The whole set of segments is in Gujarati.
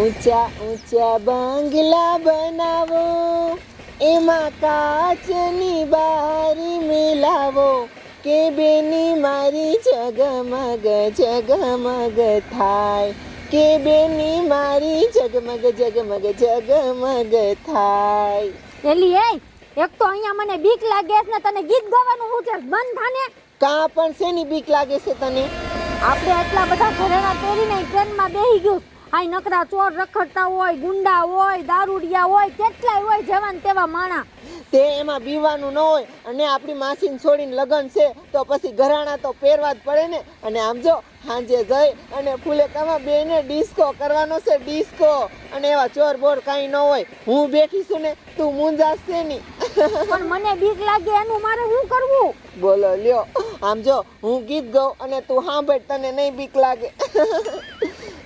ઊંચા ઊંચા બંગલા બનાવો એમાં કાચની બારી મિલાવો કે બેની મારી જગમગ જગમગ થાય કે બેની મારી જગમગ જગમગ જગમગ થાય. એલી એ એક તો અહીંયા મને બીક લાગે છે ને તને ગીત ગાવાનું હું છે બંધ થાને? કાં પણ શેની બીક લાગે છે તને? આપણે એટલા બધા ઘરેણા પહેરીને ટ્રેનમાં બેહી ગયું. આ નકરા ચોર રખડતા હોય ગુંડા હોય દારૂડિયા હોય કેટલાય હોય જેવા ને તેવા માણા. તે એમાં બીવાનું ન હોય અને આપણી માસીને છોડીને લગ્ન છે તો પછી ઘરાણા તો પહેરવા જ પડે ને. અને આમ જો સાંજે જઈ અને ફૂલેકામાં બેને ડિસ્કો કરવાનો છે ડિસ્કો. અને એવા ચોર બોર કાંઈ ન હોય. હું બેઠી છું ને તું મૂંઝાશ છે ની. પણ મને બીક લાગે એનું મારે શું કરવું? બોલો લ્યો. આમ જો હું ગીત ગાઉં અને તું સાંભળ તને નહીં બીક લાગે.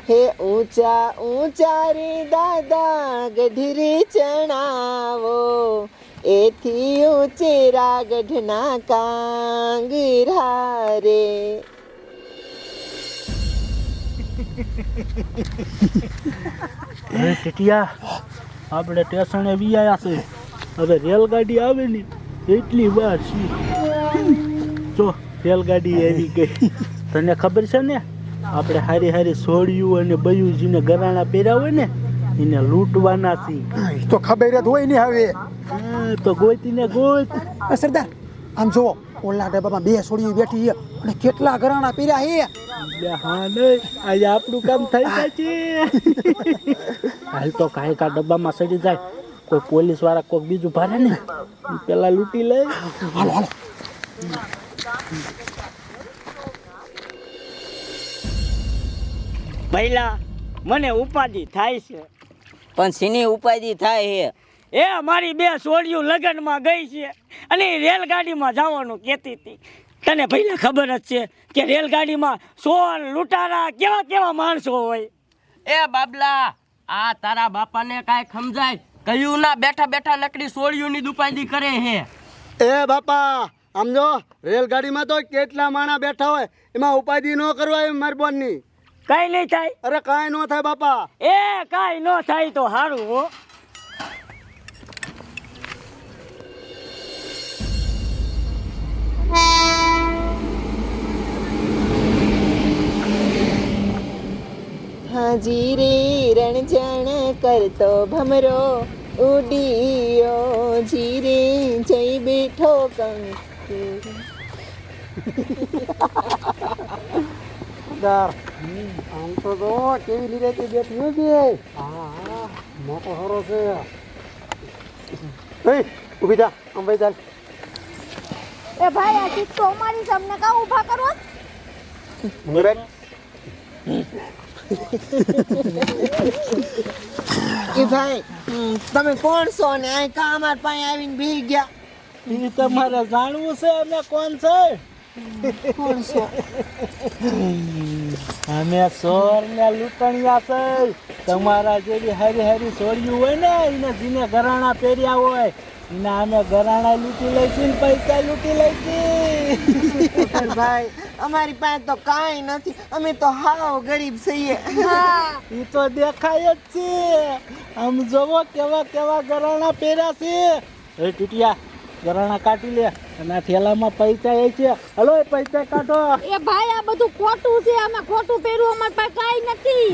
હે ઊંચા ઊંચા રે દાદા ગઢરી ચણાવો. એથી ઊંચેરા ગઢના કાંગરા રે હવે ટીટિયા આપણે સ્ટેશને વિયાયા છે. હવે રેલગાડી આવે ને એટલી વાર છે. જો, રેલગાડી આવી ગઈ. તને ખબર છે ને? આપણે હારી હારી સોડિયું અને બયુજીને ગરાણા પહેર્યા હોય ને એને લૂંટવાના છે તો ખબર જ હોય ને હવે. હા, તો ગોતીને ગોત. સરદાર આમ જુઓ ઓલા ડબ્બામાં બે સોળિયું બેઠી છે અને કેટલા ગરાણા પહેર્યા છે. હા નહીં આજે આપણું કામ થઈ જાય છે. હાલ તો કાંઈ કા ડબ્બામાં સડી જાય. કોઈ પોલીસવાળા કોઈક બીજું ભારે ને પેલા લૂંટી લે. હાલો હાલો. પહેલા મને ઉપાધિ થાય છે. પણ સીની ઉપાધિ થાય છે? એ મારી બે સોડિયું લગ્નમાં ગઈ છે અને એ રેલગાડીમાં જવાનું કહેતી હતી. તને પહેલાં ખબર જ છે કે રેલગાડીમાં સોન લૂંટારા કેવા કેવા માણસો હોય. એ બાબલા આ તારા બાપાને કાંઈ સમજાય? કયું ના બેઠા બેઠા નકડી સોળીઓની દુપાદી કરે હે એ બાપા આમ જો રેલગાડીમાં તો કેટલા માણા બેઠા હોય એમાં ઉપાધિ ન કરવા એમ મહેરબાની કઈ નહીં થાય. અરે કઈ ન થાય બાપા. એ કઈ ન થાય તો સારું હો. હાજી રે રણજણ કરતો ભમરો ઉડીયો. જીરે જઈ બેઠો કંકુ. સરદાર આમ તો જો કેવી લીધે બેઠી હોય બે હા હા મોટો હરો છે. એ ઊભી થા આમ ભાઈ ચાલ. એ ભાઈ આ ચીજ તો અમારી છે અમને કાં ઊભા કરો? બેન એ ભાઈ તમે કોણ છો ને? અહીં કા અમાર પાસે આવીને ભી ગયા? એ તમારે જાણવું છે અમે કોણ છો? અમે સોર ને લૂંટણિયા છે. તમારા જેવી હરી હરી સોળિયું હોય ને એને જીને ગરાણા પહેર્યા હોય. એને અમે ગરાણા લૂંટી લઈશું ને પૈસા લૂંટી લઈશું. ભાઈ અમારી પાસે તો કાંઈ નથી. અમે તો હાવ ગરીબ છીએ. હા. એ તો દેખાય જ છે. આમ જોવો કેવા કેવા ગરાણા પહેર્યા છે. એ ટીટિયા ગરાણા કાઢી લે. અને થેલામાં પૈસા એ છે. હલો પૈસા કાઢો. એ ભાઈ આ બધું ખોટું છે. અમે ખોટું પહેર્યું અમારી પાસે કાંઈ નથી.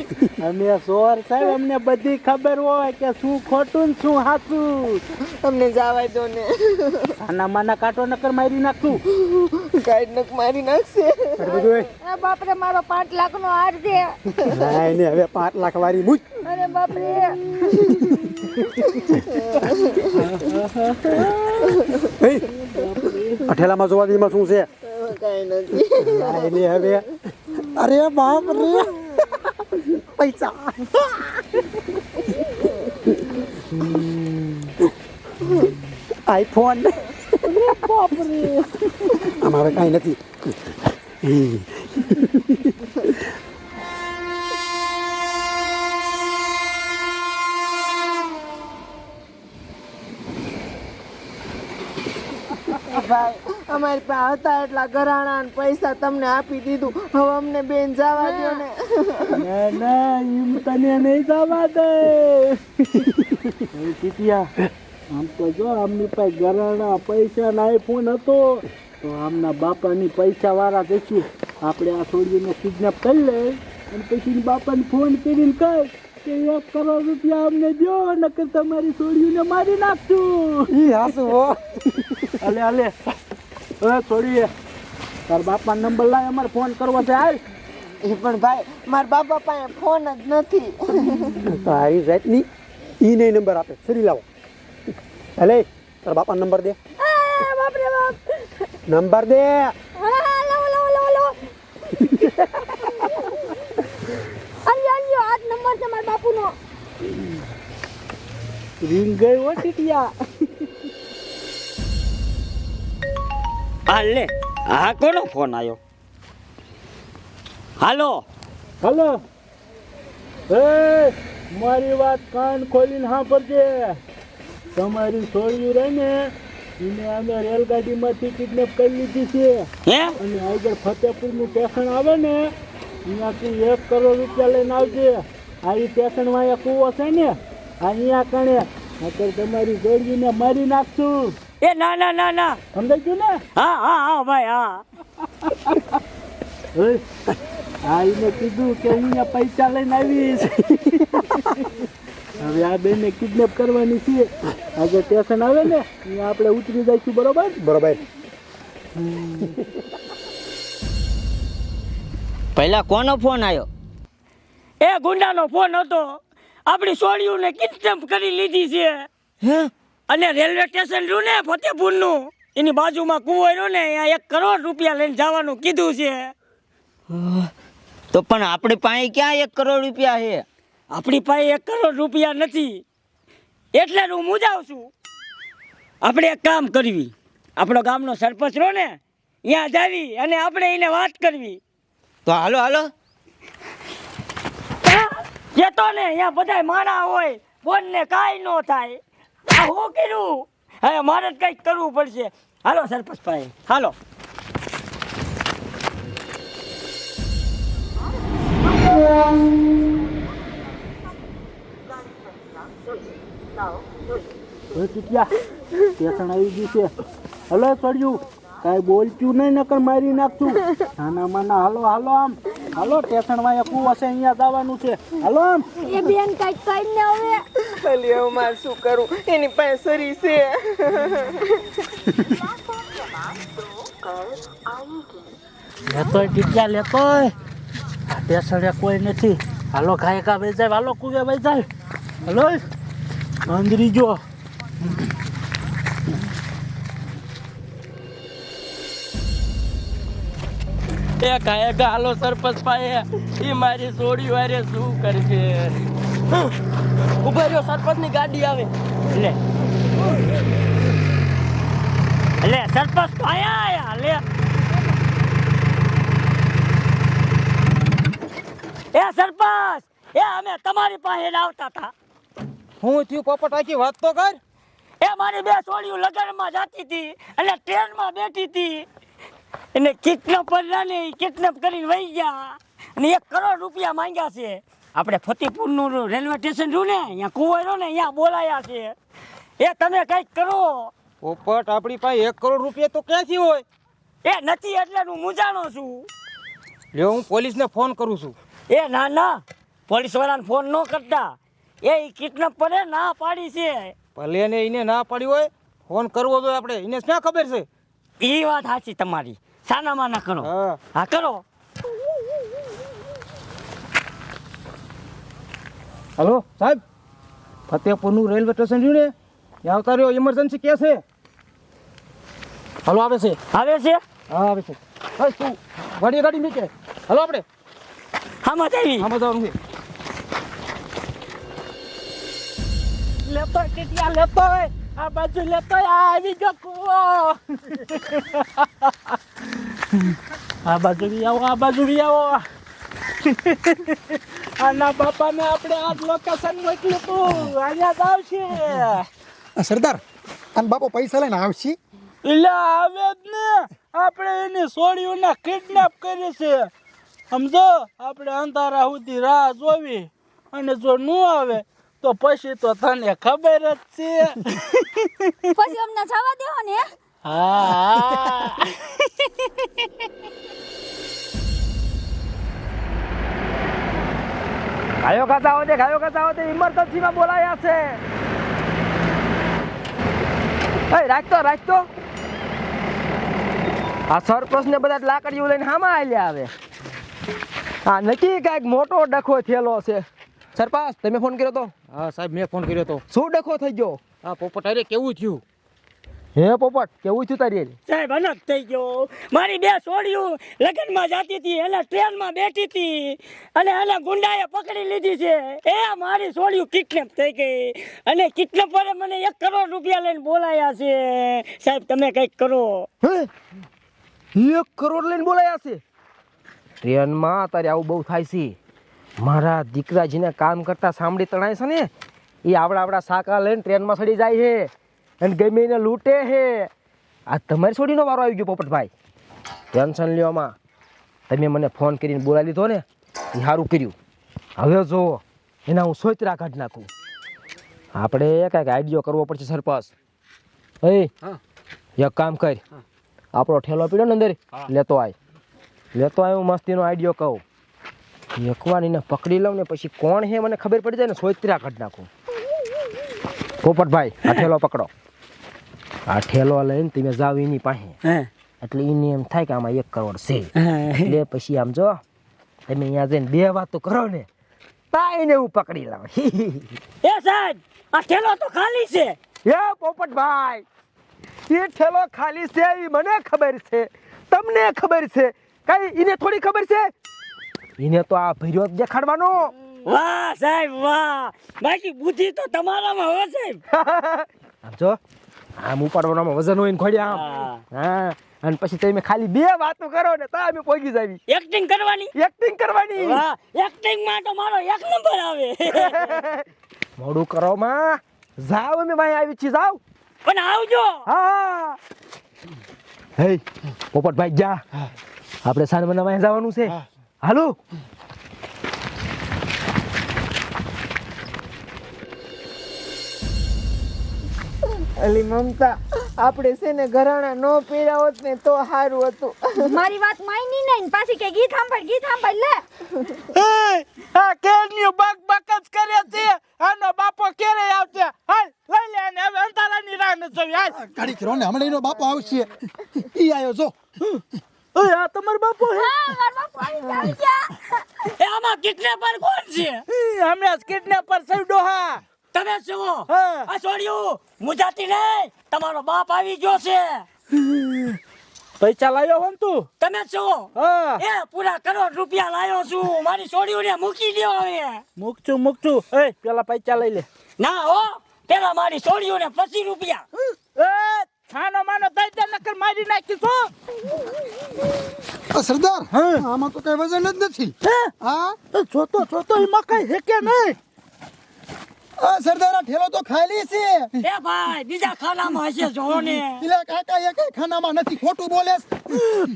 અમે સોર સાહેબ અમને બધી ખબર હોય કે શું ખોટું ને શું સાચું તમને જવાય દો ને. આના માના કાંટો નકર મારી નાખશું ગાઈડ નક મારી નાખશે. એ. બાપરે મારો પાંચ લાખ નો હાર છે. લાય ને હવે પાંચ લાખ વાળી મૂજ અરે બાપરે. અઠેલામાં જોવા દીમાં શું છે? ને હવે અરે બાપ રે. પૈસા. આઈફોન. અમારે કાંઈ નથી. ભાઈ અમારી પાસે હતા એટલા ઘરાણા ને પૈસા તમને આપી દીધું. હવે અમને બેન જવા દો ને. ના ના એમ તને નહીં જવા દે. સીતિયા આમ તો જો આમની પાસે ઘરાણા પૈસા ના આઈફોન હતો તો આમના બાપાની પૈસા વાળા જઈશું આપણે આ છોડીને કિડનેપ કરી લે. અને પછી બાપાને ફોન કરીને કહે કે એક કરોડ રૂપિયા અમને દો નકર તમારી છોડીને મારી નાખશું. ઈ હાસુ હો. અલે અલે. હવે છોડીએ. તાર બાપા નંબર લાય અમારે ફોન કરવો છે હાલ. એ પણ ભાઈ મારા બાપા પાસે ફોન જ નથી. તારી જાતની ઈ નહીં નંબર આપે. સરી લાવો. અલે તાર બાપાનો નંબર દે. બાપ રે બાપ. નંબર દે હા લાવો લાવો લાવો લાવો અલ્યો અલ્યો આજ નંબર બાપુનો રીંગ ગઈ હો ટીટિયા. હા લે. હા કોનો ફોન આવ્યો હાલો. હલો. એ મારી વાત કાન ખોલીને સાંભળજે. તમારી છોડ્યું રહે ને એને અમે રેલગાડીમાંથી કિડનેપ કરી લીધી છે. અને આગળ ફતેપુરનું સ્ટેશન આવે ને અહીંયાથી એક કરોડ રૂપિયા લઈને આવજે. આ એ સ્ટેશનમાં અહીંયા કૂવો છે ને આ અહીંયા કણે અત્યારે તમારી જોડીને મારી નાખશું. એ ના ના ના ના. સમજાય ગયું ને? હા હા હા ભાઈ હા. હા આ એને કીધું કે હું અહીંયા પૈસા લઈને આવીશ. હવે આ બેને કિડનેપ કરવાની છે. આજે સ્ટેશન આવે ને અહીંયા આપણે ઉતરી જઈશું બરોબર? બરોબર. પહેલા કોનો ફોન આવ્યો એ ગુંડાનો ફોન હતો. આપણી સોળીઓને કિડનેપ કરી લીધી છે. અને રેલવે સ્ટેશન રહ્યું ને ફતેપુરનું. એની બાજુમાં કૂવો રહ્યો ને અહીંયા એક કરોડ રૂપિયા લઈને જવાનું કીધું છે. તો પણ આપણી પાસે ક્યાં એક કરોડ રૂપિયા છે? આપણી પાસે એક કરોડ રૂપિયા નથી. એટલે હું મુજાવ છું. આપણે એક કામ કરવી. આપણો ગામનો સરપંચ રહ્યો ને ત્યાં જાવી અને આપણે એને વાત કરવી. તો હાલો હાલો. કેતો ને, અહીંયા બધાય માણા હોય ફોન ને કાંઈ ન થાય. આ હું કર્યું હવે મારે કંઈક કરવું પડશે. હાલો, સરપંચ ભાઈ, હાલો. સ્ટેશન હલો ચડ્યું કાંઈ બોલતું નહીં, નકર મારી નાખશું. નાના માના, હાલો હાલો આમ. હાલો સ્ટેશનમાં કૂવો છે અહીંયા જવાનું છે. હાલો એ બેન કંઈક ને હવે. ભલે હવે મારે શું કરું? એની પાસે સરી છે. લેતોય ટીટિયા લેતોય સ્ટેશને કોઈ નથી. હાલો ઘાય કા ભાઈ જાય. હાલો કુવે ભાઈ જાય. હાલો. અંદરી જો. એ કાંઈ કે હાલો સરપંચ પાસે એ મારી સોડી વારે શું કરશે? ઊભા રહ્યો સરપંચની ગાડી આવે. લે. લે સરપંચ તો આયા આયા લે. એ સરપંચ એ અમે તમારી પાસે લાવતા આવતા હતા હું થયું પોપટ આખી વાત તો કર. એ મારી બે છોડીઓ લગનમાં જતી હતી અને ટ્રેનમાં બેઠી હતી. એને કિડનેપ કર્યા ને કિડનેપ કરીને વહી ગયા. અને એક કરોડ રૂપિયા માંગ્યા છે. આપણે ફતેપુરનું રેલવે સ્ટેશન રહ્યું ને અહીંયા કુંવરો ને અહીંયા બોલાયા છે. એ તમે કંઈક કરો. પોપટ આપણી પાસે એક કરોડ રૂપિયા તો ક્યાંથી હોય? એ નથી એટલે હું મૂંઝાણો છું. લ્યો હું પોલીસને ફોન કરું છું. એ ના ના. પોલીસ વાળાને ફોન ન કરતા. એ કિડનેપ પડે ના પાડી છે. ભલે ને એને ના પાડી હોય ફોન કરવો જોઈએ આપણે. એને ક્યાં ખબર છે? એ વાત સાચી તમારી. સાનામાં ના કરો. હા. હા કરો. હલો સાહેબ? ફતેહપુરનું રેલવે સ્ટેશન રહ્યું ને? ત્યાં આવતા રહ્યો ઇમરજન્સી કે છે. હલો આવે છે? આવે છે? હા આવે છે. બસ તું ગાડી ગાડી મૂકે. હલો આપણે. આમાં આવી. આમાં જવાનું છે લેતો ટીટિયા લેતો આ બાજુ લેતો આવી ગયો કૂવો. આ બાજુ બી આવો આ બાજુ બી આવો. આના બાપાને આપણે આ લોકેશન મોકલ્યું તું. અહીંયા જ આવશે. સરદાર અને બાપો પૈસા લઈને આવશે? એટલે આવે જ ને. આપણે એની સોળીઓને કિડનેપ કરી છે. સમજો? આપણે અંધારા સુધી રાહ જોવી. અને જો ન આવે તો પછી તો તને ખબર જ છે. પછી અમને જવા દેવો ને હા? ગાયો ખાતા હોતે ગાયો ખાતા હોતે ઇમરજન્સીમાં બોલાયા છે. એ રાખતો રાખતો. આ સરપ્રસ ને બધા લાકડીઓ લઈને હામાં આલ્યા આવે. આ નક્કી કાંઈક મોટો ડખો થયેલો છે. સરપંચ તમે ફોન કર્યો તો? હા સાહેબ મેં ફોન કર્યો તો. શું ડખો થઈ ગયો? હા પોપટ અરે કેવું થયું? હે પોપટ કેવું થયું તારી સાહેબ અનક થઈ ગયો. મારી બે છોડીઓ લગ્નમાં જતી હતી એટલે ટ્રેનમાં બેઠી હતી અને એને ગુંડાએ પકડી લીધી છે. એ મારી છોડીઓ કિડનેપ થઈ ગઈ. અને કિડનેપરે મને એક કરોડ રૂપિયા લઈને બોલાયા છે. સાહેબ તમે કંઈક કરો. હે? એક કરોડ લઈને બોલાયા છે? ટ્રેનમાં તારે આવું બહુ થાય છે. મારા દીકરાજીને કામ કરતા સાંભળી તણાય છે ને? એ આવડા આવડા સાકા લઈને ટ્રેનમાં સડી જાય છે અને ગમે એને લૂંટે છે. આ તમારી છોડીનો વારો આવી ગયો પોપટભાઈ. ટેન્શન લ્યોમાં તમે મને ફોન કરીને બોલાવી લીધો ને એ સારું કર્યું. હવે જો એના હું સોચરા કાઢી નાખું. આપણે કાંઈક આઈડિયો કરવો પડશે સરપંચ. હે. એક કામ કર. આપણો ઠેલો પીડ્યો ને અંદર લેતો આય. લેતો આય હું મસ્તીનો આઈડિયો કહું. એકવાર એને પકડી લઉં ને પછી કોણ હે મને ખબર પડી જાય ને સોયત્રા કાઢી નાખું. પોપટભાઈ આ ઠેલો પકડો. આ ઠેલો લઈને તમે જાવ એની પાસે. એટલે એને એમ થાય કે આમાં એક કરોડ છે. એટલે પછી આમ જો તમે અહીંયા જઈને બે વાતો કરો ને તાઈને હું પકડી લઉં. એ સાહેબ આ ઠેલો તો ખાલી છે. હે પોપટભાઈ એ ઠેલો ખાલી છે એ મને ખબર છે. તમને ખબર છે. કઈ એને થોડી ખબર છે? એને તો આ ભર્યો જ દેખાડવાનો. વાહ સાહેબ વાહ. બાકી બુદ્ધિ તો તમારામાં હોય સાહેબ. આમ જો આમ ઉપાડવામાં વજન હોય ને ઘોડ્યા આમ. હા. અને પછી તમે ખાલી બે વાતો કરો ને તો અમે પોગી જાવી. એક્ટિંગ કરવાની? એક્ટિંગ કરવાની. વાહ એક્ટિંગમાં તો મારો એક નંબર આવે. મોડું કરો માં. જાવ અમે ભાઈ આવી છી જાવ પણ આવજો. હા. હે પોપટભાઈ જા. આપણે સાંજ મને જવાનું છે. હાલો. અલી મમતા આપણે છે ને ઘરાણા નો પીડા હોત ને તો સારું હતું. મારી વાત માયની નહીં ને પાછી કે ગીત સાંભળ ગીત સાંભળ લે. એ, આ કેળની બક બક જ કરે છે. આનો બાપો કેરે આવશે? હાલ લઈ લે અને હવે અંતારાની રાહ ન જોવી. હાલ. ગાડી કરો ને હમણાં એનો બાપો આવશે. ઈ આયો જો. ઓય આ તમારો બાપો હે? હા બાપુ આવી ગયા, એ આમાં કિડનેપર કોણ છે? જ કિડનેપર સવડો હા તમે છો આ છોડ્યું? મુજાતી નહીં. તમારો બાપ આવી ગયો છે. પૈસા લાવ્યો હો ને તું? તમે છો હા. એ પૂરા કરોડ રૂપિયા લાયો છું. મારી છોડીઓને મૂકી દો હવે. મૂકશું મૂકશું એ પેલા પૈસા લઈ લે. ના હો પેલા મારી છોડીઓને પચીસ રૂપિયા. એ છાનો માનો દઈ દે નકર મારી નાખીશું આ સરદાર આમાં તો કઈ વજન જ નથી. હા? એ છોતો જોતો એમાં કઈ હેકે નહીં. આ સરદાર ઠેલો તો ખાલી છે. એ ભાઈ બીજા ખાનામાં હશે જો ને. પેલા કાકા એ કઈ ખાનામાં નથી ખોટું બોલે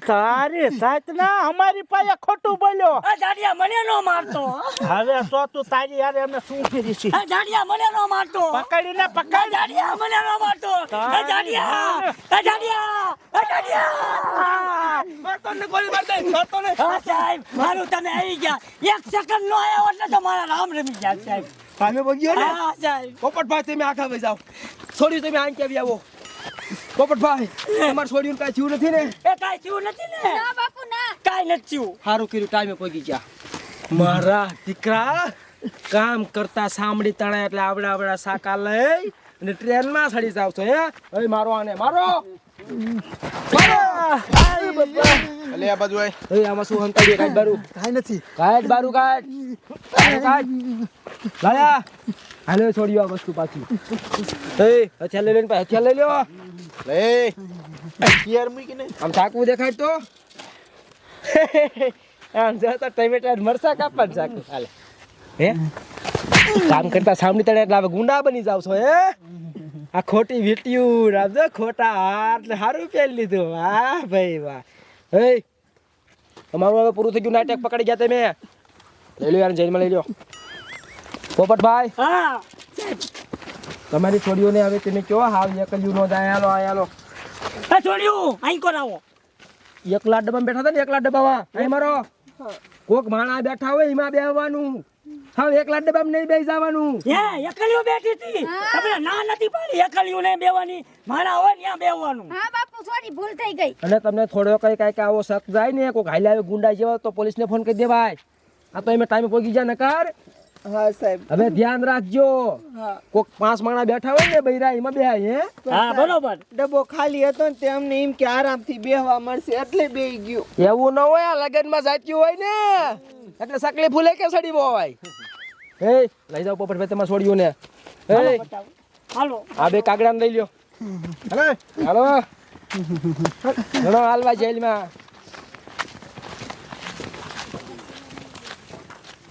તારે સાચના ના અમારી પાસે ખોટું બોલ્યો. આ જાડિયા મને નો મારતો. હવે તો તું તારી યાર અમે શું કરી છે? આ જાડિયા મને નો મારતો. પકડીને પકડ. જાડિયા મને નો મારતો. એ જાડિયા એ જાડિયા એ જાડિયા. તને ગોળી માર દે મારતો ને. હા સાહેબ મારું તમે આવી ગયા. એક સેકન્ડ નો આવ્યો એટલે તો મારા રામ રમી ગયા સાહેબ. સામે ભગ્યો ને? પોપટભાઈ તમે આખા ભાઈ જાઓ. છોડી તમે આંકી આવી આવો પોપટભાઈ તમારે છોડ્યું કાંઈ થયું નથી ને? એ કાંઈ થયું નથી ને? ના બાપુ ના. કાંઈ નથી થયું. સારું કર્યું ટાઈમે પહોંચી ગયા. મારા દીકરા કામ કરતા સાંભળી તણાય એટલે આવડા આવડા સાકા લઈ અને ટ્રેનમાં સડી જાવ છો હે? હવે મારો આને મારો. અલે આ બાજુ આય. એ આમાં શું હંતાડીએ કાઢ બારું? કાઈ નથી. કાઢ બારું કાઢ બારું લાયા હાલે છોડ્યો આ વસ્તુ પાછી. એ હથિયાર લઈ લઈને પાછા હથિયાર લઈ લ્યો. લે. યાર મૂકીને આમ ઠાકવું દેખાય તો? આમ જતા ટમેટા મરસા કાપવા ચાકુ. હાલે. હે? કામ કરતા સામની તળે એટલે હવે ગુંડા બની જાવ છો હે? આ ખોટી વીંટ્યું રાજો ખોટા હાર. ને સારું પહેરી લીધું. વાહ ભાઈ વાહ. હે? તમારું હવે પૂરું થઈ ગયું નાટક પકડી ગયા તમે લઈ લો યાર જઈને લઈ લો પોપટભાઈ હા. તમારી છોડીઓને હવે તમે કયો હાવ એકલ્યું નો જાય આલો આયાલો એ છોડ્યું અહીં કોરાવો એકલા ડબ્બામાં બેઠા હતા ને એકલા ડબ્બામાં. અહીં મારો. કોક માણા બેઠા હોય એમાં બેહવાનું. હાવ એકલા ડબ્બા નહીં બેસી જવાનું. હે એકલીઓ બેઠી હતી. તમને ના નથી પાડી એકલીઓ નહીં બેવાની. મારા હોય ત્યાં બેવાનું હા બાપુ સોરી ભૂલ થઈ ગઈ. અને તમને થોડો કઈ કંઈક આવો શક જાય ને કોઈ હાલ્યા આવે ગુંડા જેવા તો પોલીસને ફોન કરી દેવાય. આ તો એમ ટાઈમે પહોંચી જાય નકાર. હા સાહેબ. હવે ધ્યાન રાખજો. હા. કોક પાંચ માણા બેઠા હોય ને બૈરા એમાં બેહાય હે? હા બરોબર. ડબ્બો ખાલી હતો ને તેમને એમ કે આરામથી બેહવા મળશે એટલે બેહી ગયું. એવું ન હોય આ લગનમાં જાત્યું હોય ને. એટલે સકલી ફૂલે કે સડી હોય? હે લઈ જાવ પોપટ ભાઈ તમારે છોડ્યું ને. હે. હાલો આ બે કાગડા લઈ લ્યો. હાલો. હાલો હાલવા જેલમાં.